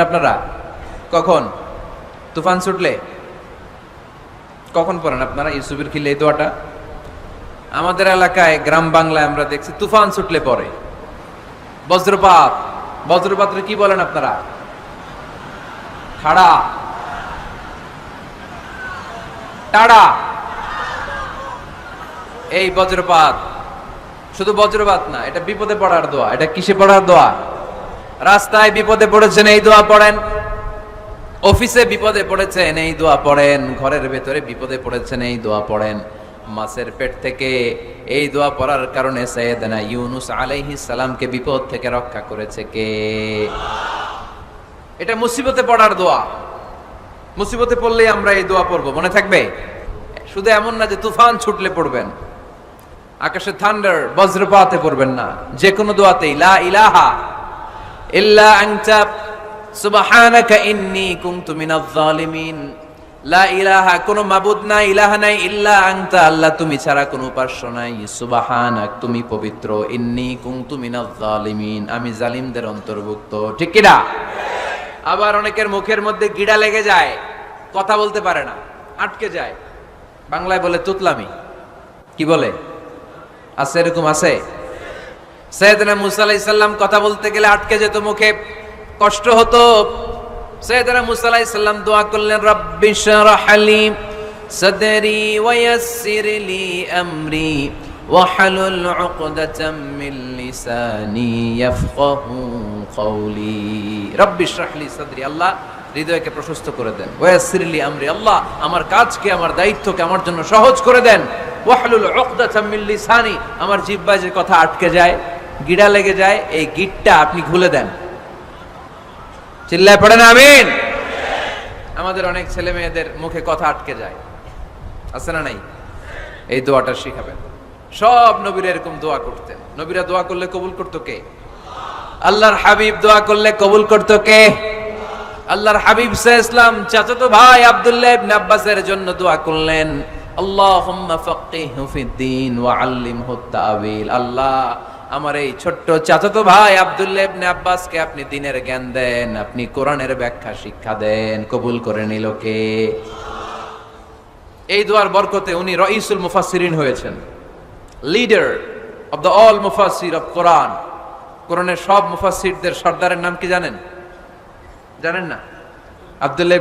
আপনারা? কখন? তুফান ছুটলে? কখন পড়েন আপনারা ইউসুফের খিলে এই দোয়াটা? আমাদের এলাকায় গ্রাম বাংলায় আমরা দেখছি তুফান ছুটলে পরে বজ্রপাত। বজ্রপাত্রে কি বলেন আপনারা? খাড়া। টাড়া। এই বজ্রপাত। শুধু বজ্রপাত না, এটা বিপদে পড়ার দোয়া। এটা কিসে পড়ার দোয়া? রাস্তায় বিপদে পড়েছেন, এই দোয়া পড়েন। অফিসে বিপদে পড়েছেন, এই দোয়া পড়েন। ঘরের ভেতরে বিপদে পড়েছেন, এই দোয়া পড়েন। মাছের পেট থেকে এই দোয়া পড়ার কারণে সৈয়দনা ইউনুস আলাইহিস সালামকে বিপদ থেকে রক্ষা করেছে কে? এটা মুসিবতে পড়ার দোয়া। মুসিবতে পড়লেই আমরা এই দোয়া পড়ব, মনে থাকবে? শুধু এমন না যে তুফান ছুটলে পড়বেন। আকাশে থান্ডার, বজ্রপাতে পড়বেন না। যে কোনো দোয়াতেই, লা ইলাহা ইল্লা আনতা, সুবহানাকা ইন্নী কুনতু মিনাজ জালিমিন লা ইলাহা, কোনো মাবুদ নাই, ইলাহা নাই, ইল্লা আনতা, আল্লাহ তুমি ছাড়া কোনো উপাস্য নাই। সুবহানাক, তুমি পবিত্র, ইন্নী কুনতু মিনাজ জালিমিন আমি জালিমদের অন্তর্ভুক্ত, ঠিক কি না আবার অনেকের মুখের মধ্যে গিড়া লেগে যায়, কথা বলতে পারে না, আটকে যায়। বাংলায় বলে, তুতলামি। কি বলে? আছে এরকম আছে? সৈয়দনা মুসা আলাইসাল্লাম কথা বলতে গেলে আটকে যেত মুখে, কষ্ট হতো। সৈয়দনা মুসা আলাইসাল্লাম দোয়া করলেন, রব্বি হালিম সদরি ওয়াসির লি আমরি ওয়াহলুল উকদাতাম মিন লিসানি ইয়াফকাহু কওলি। রব্বি শরহলি সদরি, আল্লাহ হৃদয়কে প্রশস্ত করে দেন। ওয়াসির লি আমরি, আল্লাহ আমার কাজকে, আমার দায়িত্বকে আমার জন্য সহজ করে দেন। ওয়াহলুল লিসানি। আমার জিহ্বায় যে কথা আটকে যায়, গিড়া লেগে যায়, এই গিটটা আপনি খুলে দেন। চিল্লায় পড়েন, আমিন। আমাদের অনেক ছেলে মেয়েদের মুখে কথা আটকে যায়। আছে না নাই? এই দোয়াটা শিখাবেন। সব নবীরা এরকম দোয়া করতেন। নবীরা দোয়া করলে কবুল করতো কে? আল্লাহর হাবিব দোয়া করলে কবুল করতো কে? আল্লাহর হাবিব সাহ ইসলাম চাচাতো ভাই আব্দুল্লাহ আব্বাসের জন্য দোয়া করলেন। আল্লাহ, আমার এই ছোট্ট চাচাতো ভাই আব্দুল্লাহ আব্বাসকে আপনি দিনের জ্ঞান দেন, আপনি কোরআনের ব্যাখ্যা শিক্ষা দেন, কবুল করে নিল এই দোয়ার বরকতে উনি রঈসুল মুফাসসিরিন হয়েছেন। লিডার অফ দ্য অল মুফাসসির অফ কোরআন। কোরআনের সব মুফাসসিরদের সর্দারের নাম কি জানেন? জানেন না? আব্দুল্লাহ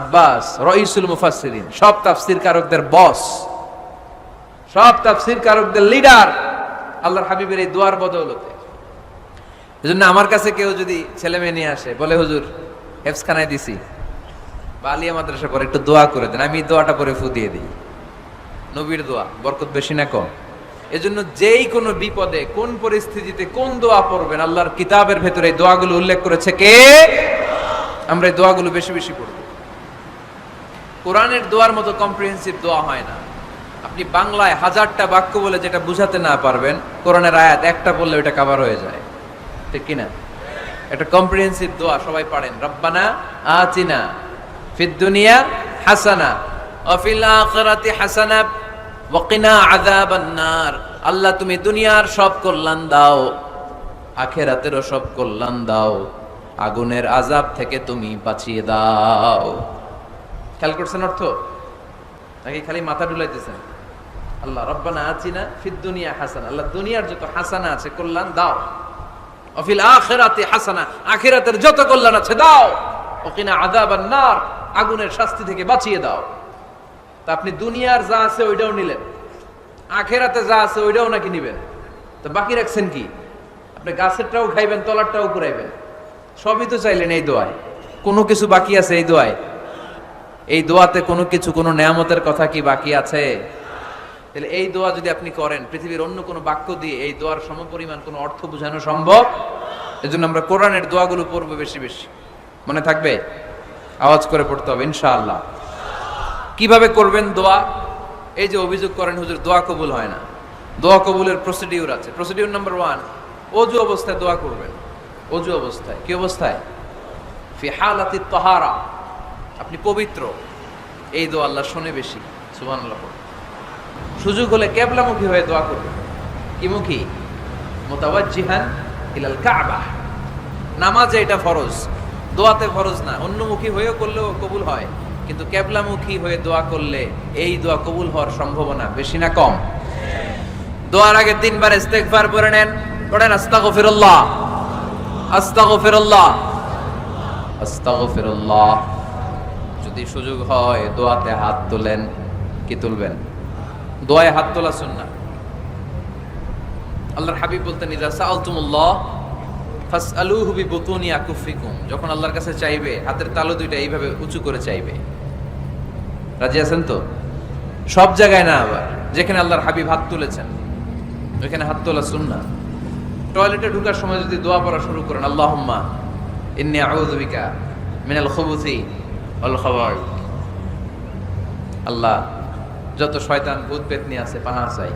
আব্বাস রঈসুল মুফাসসিরিন, সব তাফসীর কারকদের বস সব তাফসীর কারকদের লিডার আল্লাহর হাবিবের এই দোয়ার বদৌলতে। এজন্য আমার কাছে কেউ যদি ছেলে মেয়ে নিয়ে আসে, বলে, হুজুর, হেফসখানায় দিছি। বা আলিয়া মাদ্রাসা পরে একটু দোয়া করে দেন, আমি দোয়াটা পরে ফু দিয়ে দিই। নবীর দোয়া, বরকত বেশি না কম। এজন্য যেই কোনো বিপদে, কোন পরিস্থিতিতে কোন দোয়া পড়বেন, আল্লাহর কিতাবের ভেতরে এই দোয়াগুলো উল্লেখ করেছে কে? আমরা এই দোয়াগুলো বেশি বেশি পড়ব। কোরআনের দোয়ার মতো কম্প্রিহেন্সিভ দোয়া হয় না। আপনি বাংলায় হাজারটা বাক্য বলে যেটা বুঝাতে না পারবেন, কোরআনের আয়াত একটা বললে ওইটা কাভার হয়ে যায়। ঠিক কিনা? একটা কম্প্রিহেন্সিভ দোয়া সবাই পারেন। রব্বানা আতিনা ফিদ দুনিয়া হাসানা অফিল আখিরাতি হাসানা ওয়াকিনা আযাবান নার। আল্লাহ তুমি দুনিয়ার সব কল্যাণ দাও, আখেরাতেরও সব কল্যাণ দাও, আগুনের আজাব থেকে তুমি বাঁচিয়ে দাও। খেয়াল করছেন অর্থ? নাকি খালি মাথা ডুলাইতেছেন আল্লাহ, রব্বানা আচিনা ফিদ দুনিয়া হাসানা। আল্লাহ, দুনিয়ার যত হাসানা আছে, কল্যাণ দাও। অফিল আখেরাতে হাসানা। আখেরাতের যত কল্যাণ আছে, দাও। ওকিনা আযাবান নার, আগুনের শাস্তি থেকে বাঁচিয়ে দাও। তা আপনি দুনিয়ার যা আছে, ওইটাও নিলেন। আখেরাতে যা আছে, ওইটাও নাকি নিবেন? তো বাকি রাখছেন কি? আপনি গাছেরটাও খাইবেন, তলারটাও ঘুরাইবেন। সবই তো চাইলেন এই দোয়ায়। কোনো কিছু বাকি আছে এই দোয়ায়। এই দোয়াতে কোনো কিছু, কোনো নেয়ামতের কথা কি বাকি আছে? তাহলে এই দোয়া যদি আপনি করেন, পৃথিবীর অন্য কোনো বাক্য দিয়ে এই দোয়ার সমপরিমাণ কোনো অর্থ বোঝানো সম্ভব? এজন্য আমরা কোরআনের দোয়াগুলো পড়ব বেশি বেশি। মনে থাকবে? আওয়াজ করে পড়তে হবে, ইনশাআল্লাহ। কীভাবে করবেন দোয়া? এই যে অভিযোগ করেন, হুজুর, দোয়া কবুল হয় না। দোয়া কবুলের প্রসিডিউর আছে। প্রসিডিউর নাম্বার ওয়ান অজু অবস্থায় দোয়া করবেন। অজু অবস্থায়। কি অবস্থায়? ফি হালাতি তহারা আপনি পবিত্র। এই দোয়া আল্লাহ শোনে বেশি, সুবহানাল্লাহ পড়ো। সুযোগ হলে কেবলামুখী হয়ে দোয়া করবে। কি মুখী মোতাবাজ্জিহান ইলাল কাবা। নামাজে এটা ফরজ, দোয়াতে ফরজ না। অন্যমুখী হয়েও করলেও কবুল হয়, কিন্তু কেবলামুখী হয়ে দোয়া করলে এই দোয়া কবুল হওয়ার সম্ভাবনা বেশি না কম। দোয়ার আগে তিনবার ইস্তেগফার পড়ে নেন, পড়েন আস্তাগফিরুল্লাহ। আস্তাগফিরুল্লাহ। আস্তাগফিরুল্লাহ। যদি সুযোগ হয়, দোয়াতে হাত তোলেন, কি তুলবেন? দোয়ায় হাত তোলা সুন্নাহ। আল্লাহর হাবিব বলতেন যখন আল্লাহর কাছে চাইবে, হাতের তালু দুইটা এইভাবে উঁচু করে চাইবে। রাজি আছেন তো? সব জায়গায় না আবার, যেখানে আল্লাহর হাবিব হাত তুলেছেন, ওইখানে হাত তোলা সুন্না টয়লেটে ঢুকার সময় যদি দোয়া পড়া শুরু করেন, আল্লাহুম্মা ইন্নী আউযু বিকা মিনাল খুবুসি আল্লাহ, যত শয়তান ভূত পেতনি আছে পানা চাই।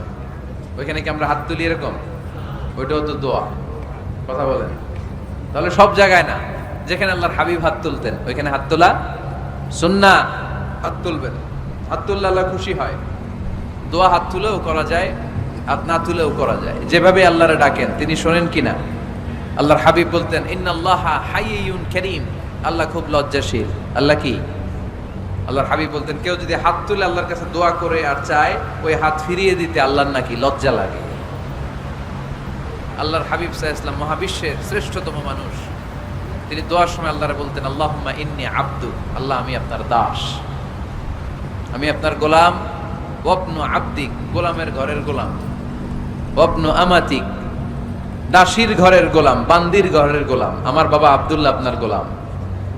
ওইখানে কি আমরা হাত তুলি এরকম? ওইটাও তো দোয়া। কথা বলেন। তাহলে সব জায়গায় না, যেখানে আল্লাহর হাবিব হাত তুলতেন, ওইখানে হাত তোলা সুন্না। হাত তুলবেন। হাত তুললে আল্লাহ খুশি হয়। দোয়া হাত তুলেও করা যায়, হাত না তুলেও করা যায়। যেভাবে আল্লাহরে ডাকেন, তিনি শোনেন কিনা? আল্লাহর হাবিব বলতেন, ইন্নাল্লাহ হাইয়ুন করিম। আল্লাহ খুব লজ্জাশীল। আল্লাহ কি? আল্লাহর হাবিব বলতেন, কেউ যদি হাত তুলে আল্লাহর কাছে দোয়া করে আর চায়, ওই হাত ফিরিয়ে দিতে আল্লাহর নাকি লজ্জা লাগে। আল্লাহর হাবিব সাহা ইসলাম মহাবিশ্বের শ্রেষ্ঠতম মানুষ। তিনি দোয়ার সময় আল্লাহরে বলতেন, আল্লাহুম্মা ইন্নি আব্দু, আল্লাহ আমি আপনার দাস। আমি আপনার গোলাম। ওপনু আব্দিক, গোলামের ঘরের গোলাম। ওপনু আমাতিক, দাসির ঘরের গোলাম, বান্দির ঘরের গোলাম। আমার বাবা আবদুল্লাহ আপনার গোলাম।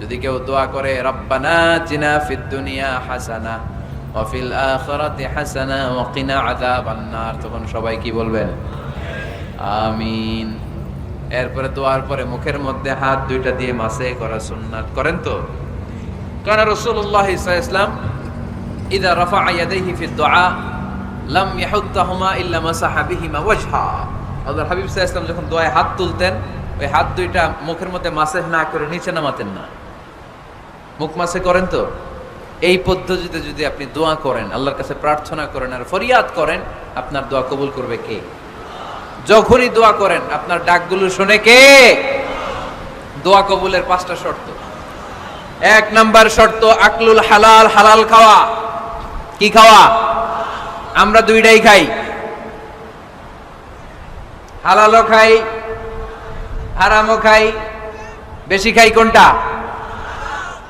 যদি কেউ দোয়া করে, রব্বানা তখন সবাই কি বলবেন? আমিন। এরপরে দোয়ার পরে মুখের মধ্যে হাত দুইটা দিয়ে মাসে করা সুন্নাত। করেন তো? কারণ আলাইহি ওয়াসাল্লাম, ইদা রাফা ইয়াহুত্তাহুমা ইল্লা মাসাহা বিহিমা ওয়াজহা। আল্লাহর হাবিব যখন দোয়ায় হাত তুলতেন, ওই হাত দুইটা মুখের মধ্যে মাসে না করে নিচে নামাতেন না। মুখ মাসে করেন তো? এই পদ্ধতিতে যদি আপনি দোয়া করেন, আল্লাহর কাছে প্রার্থনা করেন আর ফরিয়াদ করেন, আপনার দোয়া কবুল করবে কে? যখনই দোয়া করেন, আপনার ডাকগুলো শুনে কে? দোয়া কবুলের পাঁচটা শর্ত। এক নাম্বার শর্ত, আকলুল হালাল হালাল খাওয়া। কি খাওয়া? আমরা দুইটাই খাই। হালালও খাই, হারামও খাই। বেশি খাই কোনটা?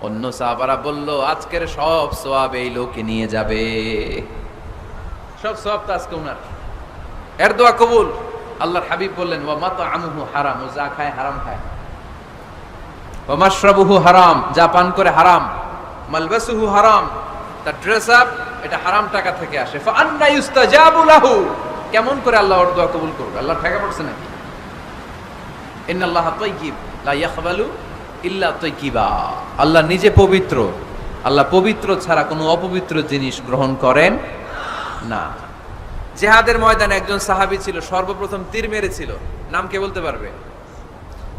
অন্য সাহাবারা বলল, আজকের সব সোয়াব এই লোকে নিয়ে যাবে। সব সোয়াব তো আজকে উনার। এর দোয়া কবুল। আল্লাহর হাবিব বললেন, ওয়া মাতা আমুহু হারাম, ও যা খায় হারাম খায়। হারাম, যা পান করে হারাম। মালবাসুহু হারাম, তার ড্রেস আপ এটা হারাম টাকা থেকে আসে। ফা আন্না কেমন করে আল্লাহ ওর দোয়া কবুল করবে? আল্লাহ ঠেকা পড়ছে নাকি? ইন্নাল্লাহ তাইয়িব লা ইয়াকবালু ইল্লা তাইয়িবা আল্লাহ নিজে পবিত্র। আল্লাহ পবিত্র ছাড়া কোনো অপবিত্র জিনিস গ্রহণ করেন না। জেহাদের ময়দানে একজন সাহাবী ছিল, সর্বপ্রথম তীর মেরেছিল। নাম কে বলতে পারবে?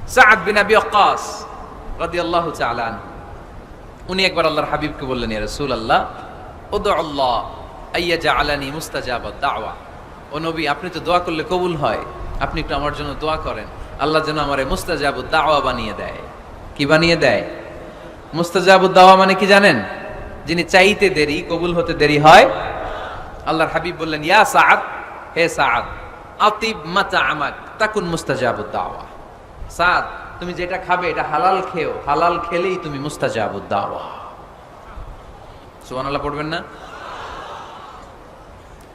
সাদ বিন আবি ওয়াক্কাস রাদিয়াল্লাহু তাআলা উনি একবার আল্লাহর হাবিবকে বললেন, ইয়া রাসূলুল্লাহ উদু আল্লাহ আইয়া জাআলানি মুস্তাজাবাদ দাওয়া ও নবী, আপনি তো দোয়া করলে কবুল হয়। আপনি একটু আমার জন্য দোয়া করেন। আল্লাহ যেন আমারে মুস্তাজাবুদ দাওয়া বানিয়ে দেয়। কি বানিয়ে দেয়? মুস্তাজাবুদ দাওয়া মানে কি জানেন? যিনি চাইতে দেরি, কবুল হতে দেরি হয়। আল্লাহর হাবিব বললেন, ইয়া সাআদ, হে সাআদ, আতিব মাতা আমাক, তাকুন মুস্তাজাবুদ দাওয়া সাদ তুমি যেটা খাবে এটা হালাল খেও, হালাল খেলেই তুমি মুস্তাজাবুদ দাওয়া সুবহানাল্লাহ, পড়বেন না?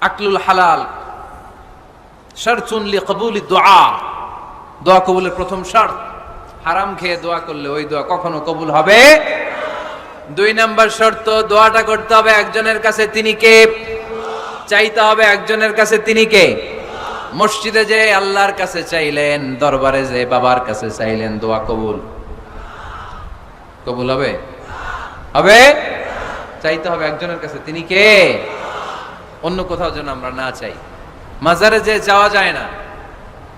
আকলুল হালাল, শারতুন লিকবুলি দোয়া। দোয়া কবুলের প্রথম শর্ত। হারাম খেয়ে দোয়া করলে ওই দোয়া কখনো কবুল হবে? দুই নাম্বার শর্ত, দোয়াটা করতে হবে একজনের কাছে তিনি কে? চাইতে হবে একজনের কাছে তিনি কে? মসজিদে যে আল্লাহর কাছে চাইলেন, দরবারে যে বাবার কাছে চাইলেন, দোয়া কবুল। কবুল হবে? হবে? চাইতে হবে একজনের কাছে তিনি কে? অন্য কোথাও যেন আমরা না চাই। মাজারে যে যাওয়া যায় না,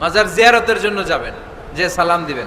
মাজার জিয়ারতের জন্য যাবেন, যে সালাম দিবেন।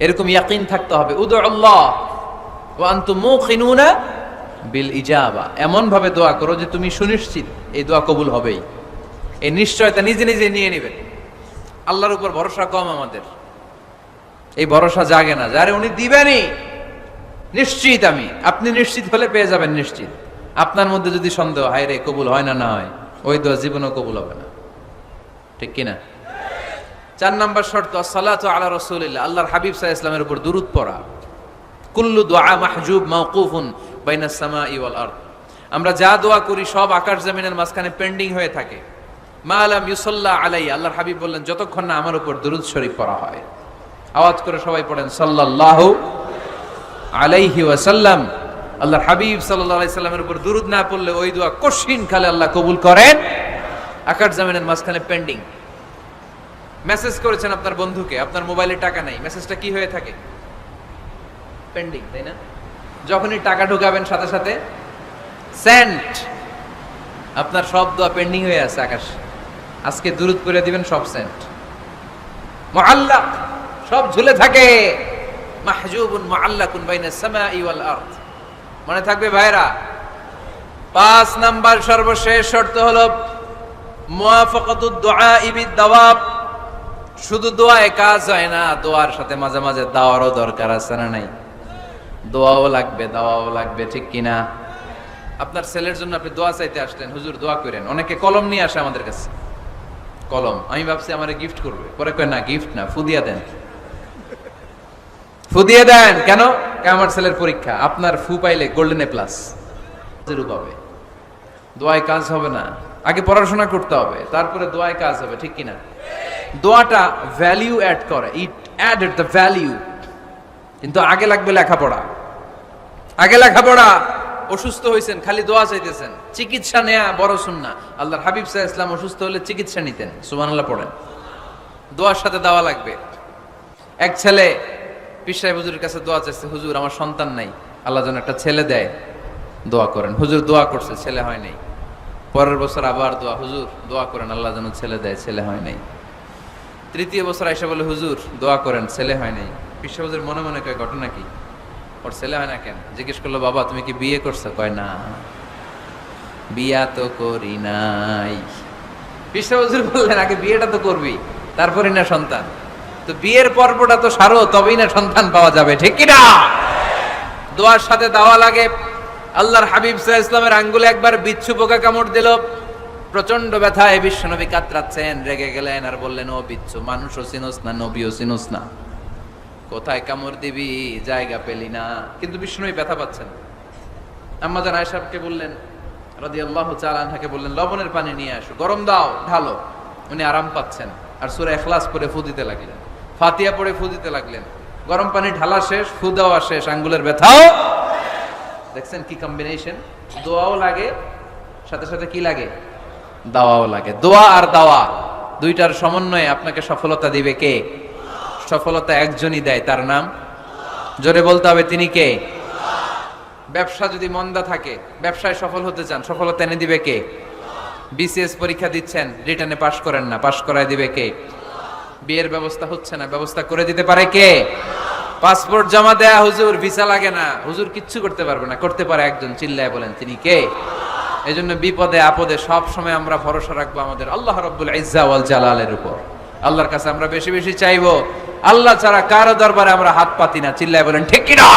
এরকম ইয়াকিন থাকতে হবে। উদু আল্লাহ বিল ইজাবা। এমন ভাবে দোয়া করো যে তুমি সুনিশ্চিত এই দোয়া কবুল হবেই। এই নিশ্চয়তা নিজে নিজে নিয়ে নেবেন। আল্লাহর উপর ভরসা কম আমাদের। এই ভরসা জাগে না। যারে উনি দিবেনই, নিশ্চিত আমি। আপনি নিশ্চিত হলে পেয়ে যাবেন নিশ্চিত। আপনার মধ্যে যদি সন্দেহ হায় রে কবুল হয় না না হয়, ওই দোয়া জীবনেও কবুল হবে না। ঠিক কিনা? চার নাম্বার শর্ত সালাত আলা রসুলিল্লাহ, আল্লাহর হাবিব সাহা ইসলামের উপর দুরুদ পড়া। কুল্লু দোয়া মাহজুব মাওকুফুন বাইনা সামা ইওয়াল আরদ। আমরা যা দোয়া করি সব আকাশ জমিনের মাঝখানে পেন্ডিং হয়ে থাকে। মা আলাম ইউসাল্লাহ আলাই আল্লাহর হাবিব বললেন, যতক্ষণ না আমার উপর দুরুদ শরীফ পড়া হয়। আওয়াজ করে সবাই পড়েন, সাল্লাল্লাহু আলাইহি ওয়াসাল্লাম। আল্লাহর হাবিব আলাইহি সাল্লামের উপর দুরুদ না পড়লে ওই দোয়া কশিন খালে আল্লাহ কবুল করেন। আকাশ জমিনের মাঝখানে পেন্ডিং মেসেজ করেছেন আপনার বন্ধুকে, আপনার মোবাইলে টাকা নাই। মেসেজটা কি হয়ে থাকে? পেন্ডিং তাই না? যখনই টাকা ঢুকাবেন সাথে সাথে সেন্ট আপনার সব দোয়া পেন্ডিং হয়ে আছে, আকাশ। আজকে দূরত করে দিবেন, সব সেন্ট মুআল্লাক, সব ঝুলে থাকে। মাহজুবুন মুআল্লাকুন বাইনা সামাই ওয়াল আরদ। মনে থাকবে ভাইরা পাঁচ নাম্বার সর্বশেষ শর্ত হলো মুওয়াফাকাতুদ দুআ বিদ দাওয়াব শুধু দোয়ায় কাজ হয় না, দোয়ার সাথে মাঝে মাঝে দাওয়ারও দরকার আছে না নাই? দোয়াও লাগবে, দাওয়াও লাগবে, ঠিক কিনা? আপনার ছেলের জন্য আপনি দোয়া চাইতে আসলেন, হুজুর দোয়া করেন। অনেকে কলম নিয়ে আসে আমাদের কাছে। কলম, আমি ভাবছি আমারে গিফট করবে। পরে কয়, না গিফট না, ফুদিয়া দেন। ফুদিয়ে দেন, কেন? আমার ছেলের পরীক্ষা, আপনার ফু পাইলে গোল্ডেন এ প্লাস পাবে দোয়ায় কাজ হবে না। আগে পড়াশোনা করতে হবে, তারপরে দোয়ায় কাজ হবে, ঠিক কিনা? দোয়াটা ভ্যালিউ অ্যাড করে। ইট অ্যাডেড দ্য ভ্যালিউ কিন্তু আগে লাগবে লেখাপড়া। আগে লেখাপড়া, অসুস্থ হয়েছেন খালি দোয়া চাইতেছেন। চিকিৎসা নেয়া বড় শুননা আল্লাহর হাবিব সাহা ইসলাম অসুস্থ হলে চিকিৎসা নিতেন। সুবহানাল্লাহ পড়েন। দোয়ার সাথে দেওয়া লাগবে। এক ছেলে পিসাই হুজুরের কাছে দোয়া চাইছে, হুজুর, আমার সন্তান নাই। আল্লাহ যেন একটা ছেলে দেয়, দোয়া করেন। হুজুর দোয়া করছে, ছেলে হয় নাই। পরের বছর আবার দোয়া, হুজুর, দোয়া করেন, আল্লাহ যেন ছেলে দেয়, ছেলে হয় নাই। তৃতীয় বছর আইসা বলে, হুজুর, দোয়া করেন, ছেলে হয় নাই। হুজুর মনে মনে কয়, ঘটনা কি? ওর ছেলে হয় না কেন? জিজ্ঞেস করল, বাবা, তুমি কি বিয়ে করছ? কয়, না। বিয়া তো করি নাই। পিসা হুজুর বললেন, আগে বিয়েটা তো করবি তারপরে না সন্তান। তো বিয়ের পর্বটা তো সারো, তবেই না সন্তান পাওয়া যাবে, ঠিক কিনা দোয়ার সাথে দাওয়া লাগে। আল্লাহর হাবিব সাহা ইসলামের আঙ্গুলে একবার বিচ্ছু পোকা কামড় দিল। প্রচণ্ড ব্যথা ব্যথায় বিশ্বনবী কাতরাচ্ছেন, রেগে গেলেন আর বললেন, ও বিচ্ছু, মানুষও চিনোস না, নবীও চিনোস না। কোথায় কামড় দিবি, জায়গা পেলি না। কিন্তু বিষ্ণুই ব্যথা পাচ্ছেন। আম্মাজান আয়সাবকে বললেন রাদি আল্লাহ চালানহাকে বললেন, লবণের পানি নিয়ে আসো, গরম দাও, ঢালো। উনি আরাম পাচ্ছেন আর সুরা এখলাস করে ফু দিতে লাগলেন ফাতিয়া পরে ফু দিতে লাগলেন। গরম পানি ঢালা শেষ, ফু দেওয়া শেষ, আঙ্গুলের ব্যথাও দেখছেন কি কম্বিনেশন দোয়াও লাগে, সাথে সাথে কি লাগে? দাওয়াও লাগে। দোয়া আর দাওয়া, দুইটার সমন্বয়ে আপনাকে সফলতা দিবে কে? সফলতা একজনই দেয়, তার নাম? জোরে বলতে হবে, তিনি কে? ব্যবসা যদি মন্দা থাকে, ব্যবসায় সফল হতে চান, সফলতা এনে দিবে কে? বিসিএস পরীক্ষা দিচ্ছেন, রিটার্নে পাশ করেন না, পাশ করায় দিবে কে? বিয়ের ব্যবস্থা হচ্ছে না, ব্যবস্থা করে দিতে পারে কে? পাসপোর্ট জমা দেয়া হুজুর, ভিসা লাগে না, হুজুর কিচ্ছু করতে পারবে না, করতে পারে একজন, চিল্লায় বলেন, তিনি কে? এই জন্য বিপদে, আপদে সব সময় আমরা ভরসা রাখব আমাদের আল্লাহ রব্বুল ইজ্জা ওয়াল জালালের উপর। আল্লাহর কাছে আমরা বেশি বেশি চাইব, আল্লাহ ছাড়া কারও দরবারে আমরা হাত পাতি না, চিল্লায় বলেন, ঠিক কিনা?